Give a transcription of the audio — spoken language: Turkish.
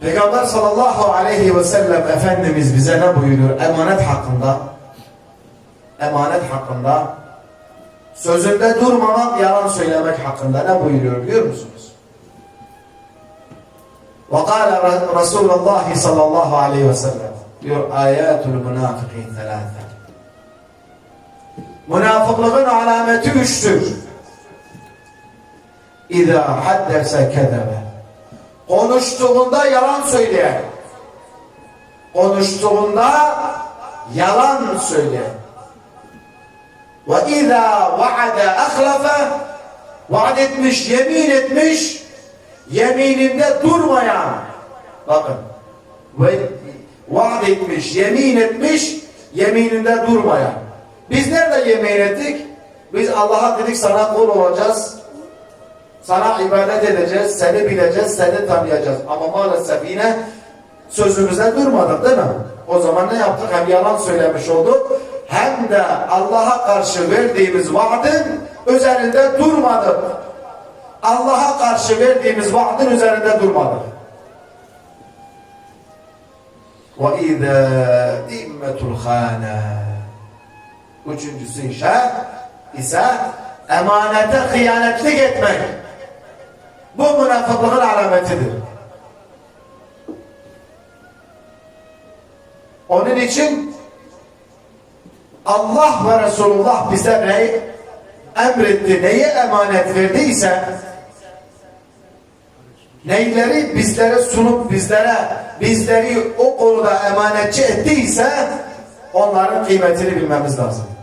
Peygamber sallallahu aleyhi ve sellem Efendimiz bize ne buyuruyor? Emanet hakkında. Emanet hakkında. Sözünde durmamak, yalan söylemek hakkında ne buyuruyor biliyor musunuz? وقال رسول الله صلى الله عليه وسلم diyor ayatul münafikin thalatha münafıklığın alameti üçtür İza haddese kedebe konuştuğunda yalan söyleyen konuştuğunda yalan söyleyen ve izâ vaade ahlafe vaad etmiş, yemin etmiş yemininde durmayan bakın ve vaad etmiş, yemin etmiş yemininde durmayan. Biz nerede yemin ettik? Biz Allah'a dedik sana kul olacağız sana ibadet edeceğiz, seni bileceğiz, seni tanıyacağız. Ama maalesef yine sözümüzde durmadık değil mi? O zaman ne yaptık? Hem yalan söylemiş olduk, hem de Allah'a karşı verdiğimiz vaadin üzerinde durmadık. Allah'a karşı verdiğimiz vaadin üzerinde durmadık. وَاِذَا دِمَّةُ الْخَانَةِ Üçüncüsü ise, ise emanete hıyanetlik etmek. Bu münafıklığın alametidir. Onun için Allah ve Resulullah bize neyi emretti, neyi emanet verdiyse neyleri bizlere sunup bizlere bizleri o konuda emanetçi ettiyse onların kıymetini bilmemiz lazım.